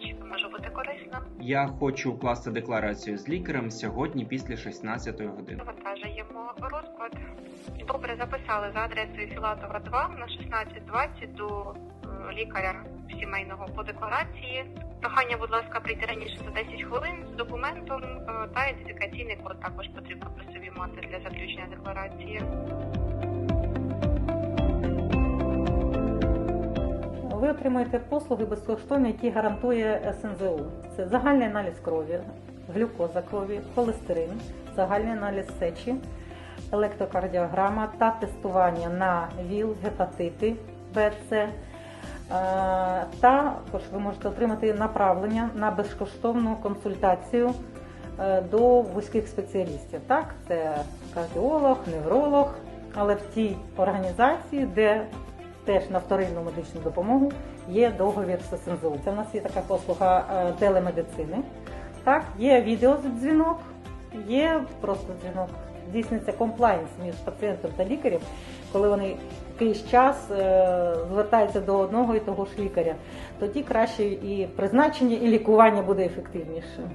чи можу бути корисна? Я хочу укласти декларацію з лікарем сьогодні після 16 години. Завантажуємо розклад. Добре, записали за адресою Філатова 2 на 16.20 до е, лікаря сімейного по декларації. Прохання, будь ласка, прийти раніше за 10 хвилин з документом е, та ідентифікаційний код також потрібно при собі мати для заключення декларації. Ви отримуєте послуги безкоштовні, які гарантує СНЗУ. Це загальний аналіз крові, глюкоза крові, холестерин, загальний аналіз сечі, електрокардіограма та тестування на ВІЛ, гепатити Б, С. Е, Також ви можете отримати направлення на безкоштовну консультацію е, до вузьких спеціалістів. Так, це кардіолог, невролог, але в тій організації, де теж на вторинну медичну допомогу є договір з СНЗУ. Це в нас є така послуга е, телемедицини. Так, є відеодзвінок, є просто дзвінок. Здійснюється комплайнс між пацієнтом та лікарем, коли вони якийсь час е, звертаються до одного і того ж лікаря. Тоді краще і призначення, і лікування буде ефективніше.